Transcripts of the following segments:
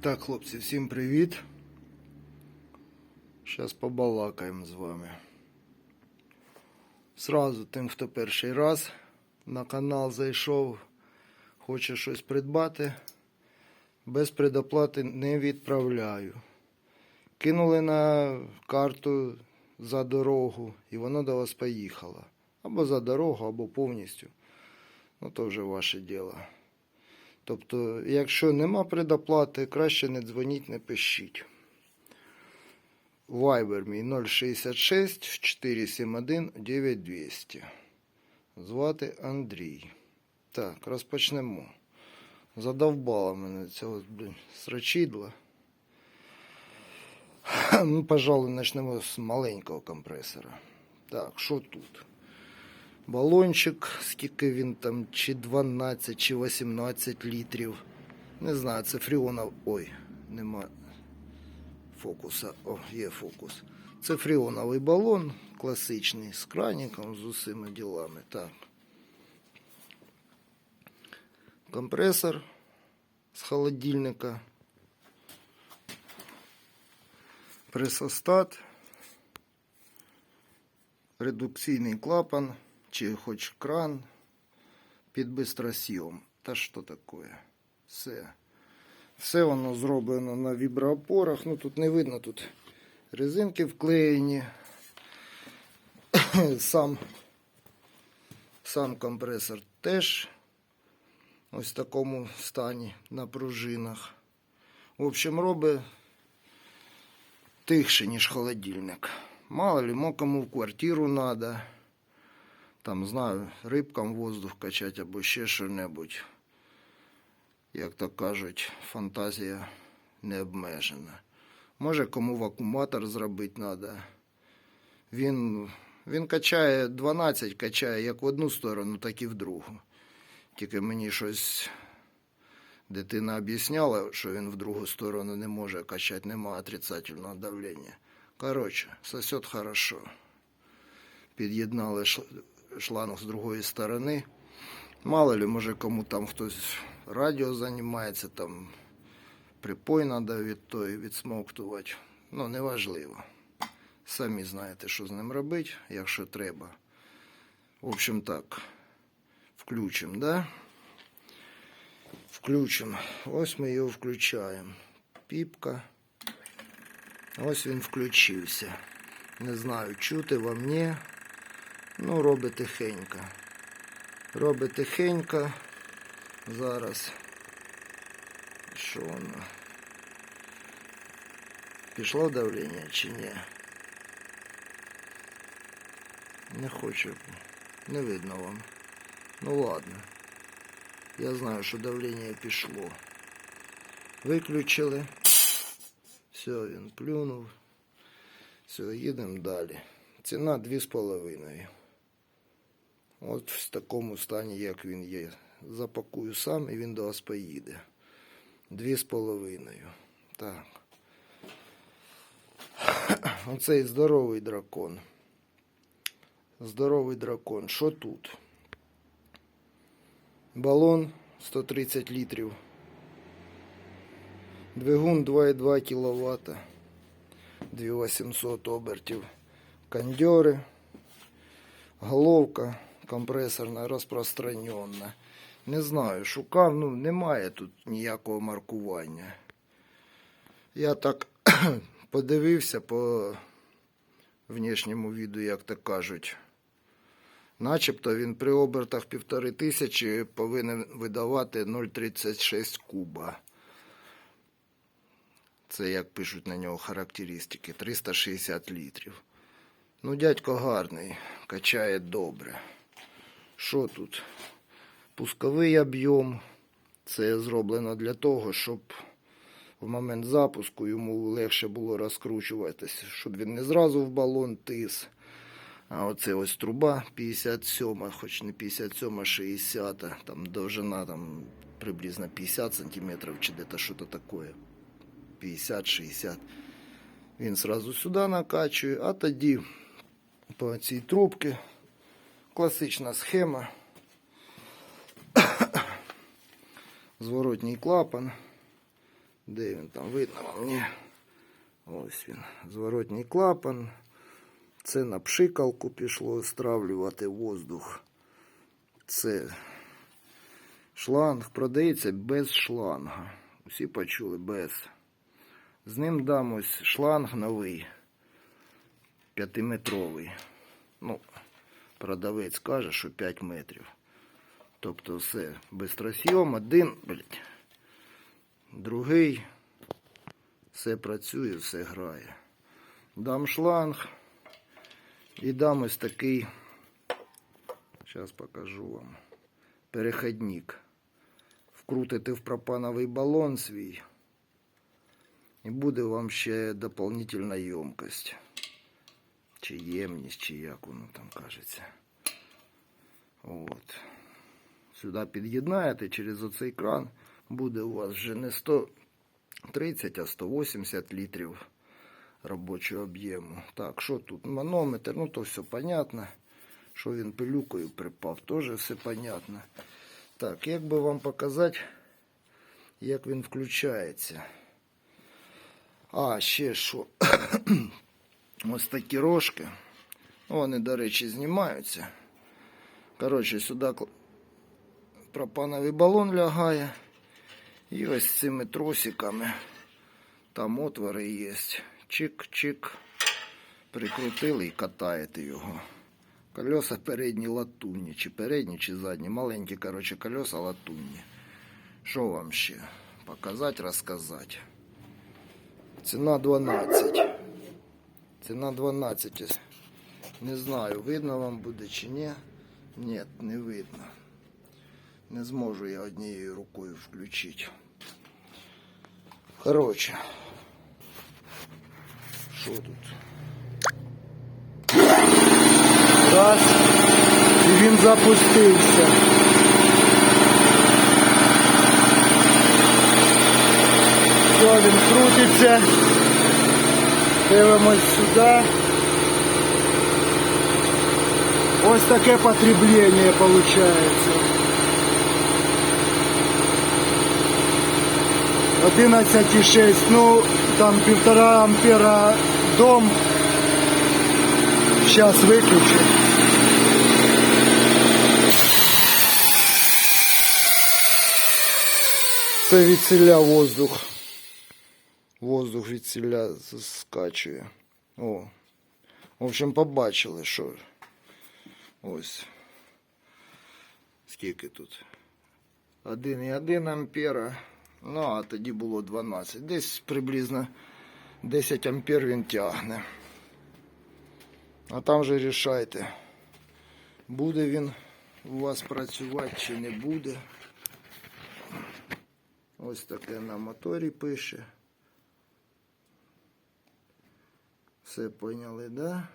Так, хлопці, всім привіт. Зараз побалакаємо з вами. Сразу тим, хто перший раз на канал зайшов, хоче щось придбати, без предоплати не відправляю. Кинули на карту за дорогу, і воно до вас поїхало. Або за дорогу, або повністю. Ну, то вже ваше діло. Тобто, якщо нема предоплати, краще не дзвоніть, не пишіть. Viber мій 066 471 9200. Звати Андрій. Так, розпочнемо. Задовбала мене цього, блін, срачідла. Ну, пожалуй, почнемо з маленького компресора. Так, що тут? Балончик, скільки він там, чи 12, чи 18 літрів. Не знаю, це фріонов. Ой, нема фокуса. О, є фокус. Це фріоновий балон класичний з краніком, з усіма ділами. Так. Компресор з холодильника. Пресостат. Редукційний клапан чи хоч кран під бистросйом. Та що таке? Все. Все воно зроблено на віброопорах. Ну тут не видно, тут резинки вклеєні. Сам, сам компресор теж ось в такому стані на пружинах. В общем, робить тихше, ніж холодильник. Мало ли, мо кому в квартиру надо там, знаю, рибкам воздух качати або ще що-небудь. Як то кажуть, фантазія не обмежена. Може, кому вакууматор зробити треба. Він, він качає 12, качає як в одну сторону, так і в другу. Тільки мені щось дитина об'ясняла, що він в другу сторону не може качати, нема отрицательного давлення. Коротше, сосет хорошо. Під'єднали шланг з другої сторони. Мало ли, може кому там хтось радіо займається, там припой треба від той відсмоктувати. Ну, неважливо. Самі знаєте, що з ним робити, якщо треба. В общем так, включимо, да? Включимо. Ось ми його включаємо. Піпка. Ось він включився. Не знаю, чути вам ні. Ну, робить тихенько. Робить тихенько. Зараз. Що воно? Пішло давлення чи ні? Не хочу. Не видно вам. Ну ладно. Я знаю, що давлення пішло. Виключили. Все, він плюнув. Все, їдемо далі. Ціна 2,5. От в такому стані, як він є. Запакую сам і він до вас поїде. Дві з половиною. Так. Оцей здоровий дракон. Здоровий дракон. Що тут? Балон 130 літрів. Двигун 2,2 кВт. 2800 обертів. Кондьори. Головка компресорна розпространена. Не знаю, шукав, ну немає тут ніякого маркування. Я так подивився по внешньому віду, як то кажуть. Начебто він при обертах півтори тисячі повинен видавати 0,36 куба. Це як пишуть на нього характеристики 360 літрів. Ну, дядько гарний, качає добре. Що тут? Пусковий об'єм. Це зроблено для того, щоб в момент запуску йому легше було розкручуватися, щоб він не зразу в балон тис. А оце ось труба 57, хоч не 57, а 60, там довжина там приблизно 50 сантиметрів чи де-то що то таке. 50-60. Він сразу сюди накачує, а тоді по цій трубці класична схема. Зворотній клапан. Де він там видно вам? Ні. Ось він. Зворотній клапан. Це на пшикалку пішло стравлювати воздух. Це шланг продається без шланга. Усі почули без. З ним дам ось шланг новий. П'ятиметровий. Ну, продавець каже, що 5 метрів. Тобто все бистросйом, один, блядь, другий. Все працює, все грає. Дам шланг і дам ось такий. Зараз покажу вам. Переходник. Вкрутите в пропановий балон свій. І буде вам ще дополнительна ємкость. Чи ємність, чи як воно там кажеться. От. Сюди під'єднаєте через оцей кран. Буде у вас вже не 130, а 180 літрів робочого об'єму. Так, що тут? Манометр, ну то все понятно. Що він пилюкою припав, теж все понятно. Так, як би вам показати, як він включається. А, ще що. Ось такі рожки. Вони, до речі, знімаються. Коротше, сюди пропановий балон лягає. І ось цими тросиками. Там отвори є. Чик-чик. Прикрутили і катаєте його. Колеса передні латунні, чи передні, чи задні. Маленькі, коротше, колеса латунні. Що вам ще? Показати, розказати. Ціна 12. Ціна 12. Не знаю, видно вам буде чи ні. Ні, не видно. Не зможу я однією рукою включити. Коротше. Що тут? Раз. І він запустився. Все, він крутиться. Дивимось сюди. Ось таке потребление получается. 11,6, ну там півтора ампера дом. Сейчас выключу. Це воздух. Воздух від селя скачує. О. В общем, побачили, що ось. Скільки тут? 1,1 ампера. Ну, а тоді було 12. Десь приблизно 10 ампер він тягне. А там вже рішайте, буде він у вас працювати чи не буде. Ось таке на моторі пише. Все поняли, да?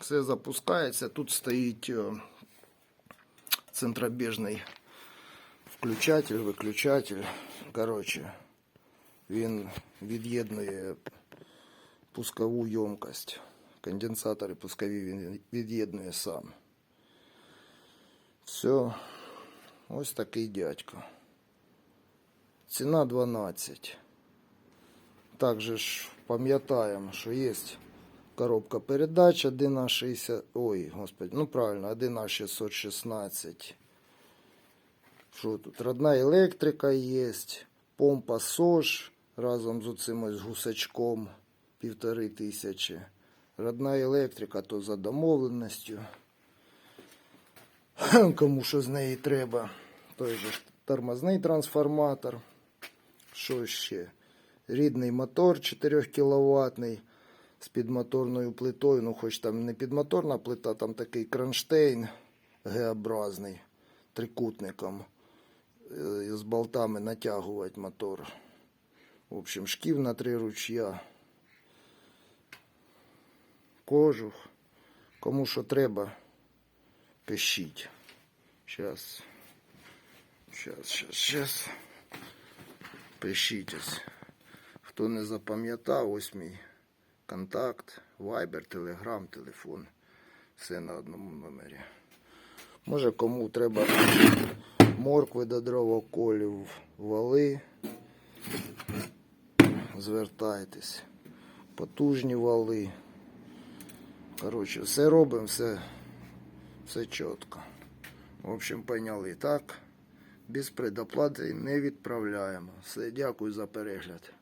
Все запускається. Тут стоїть о, центробіжний включатель, виключатель. Коротше, він від'єднує пускову ємкость. Конденсатори пускові він від'єднує сам. Все. Ось такий дядько. Ціна 12. Також пам'ятаємо, що є коробка передач 1А60. Ой, господи, ну правильно, 1А616. Що тут? Родна електрика є, помпа СОЖ разом з оцим гусачком півтори тисячі. Родна електрика то за домовленістю. Кому що з неї треба. Той же тормозний трансформатор. Що ще? Рідний мотор 4 кВт з підмоторною плитою. Ну, хоч там не підмоторна плита, там такий кронштейн Г-образний трикутником. Е, З болтами натягувати мотор. В общем, шків на три ручья. Кожух. Кому що треба, пишіть. Сейчас. Сейчас, сейчас, сейчас. Пишіть ось. Хто не запам'ятав, ось мій контакт, Viber, Telegram, телефон. Все на одному номері. Може кому треба моркви до дровоколів, вали. Звертайтесь. Потужні вали. Коротше, все робимо, все, все чітко. В общем, поняли, так? Без предоплати не відправляємо. Все, дякую за перегляд.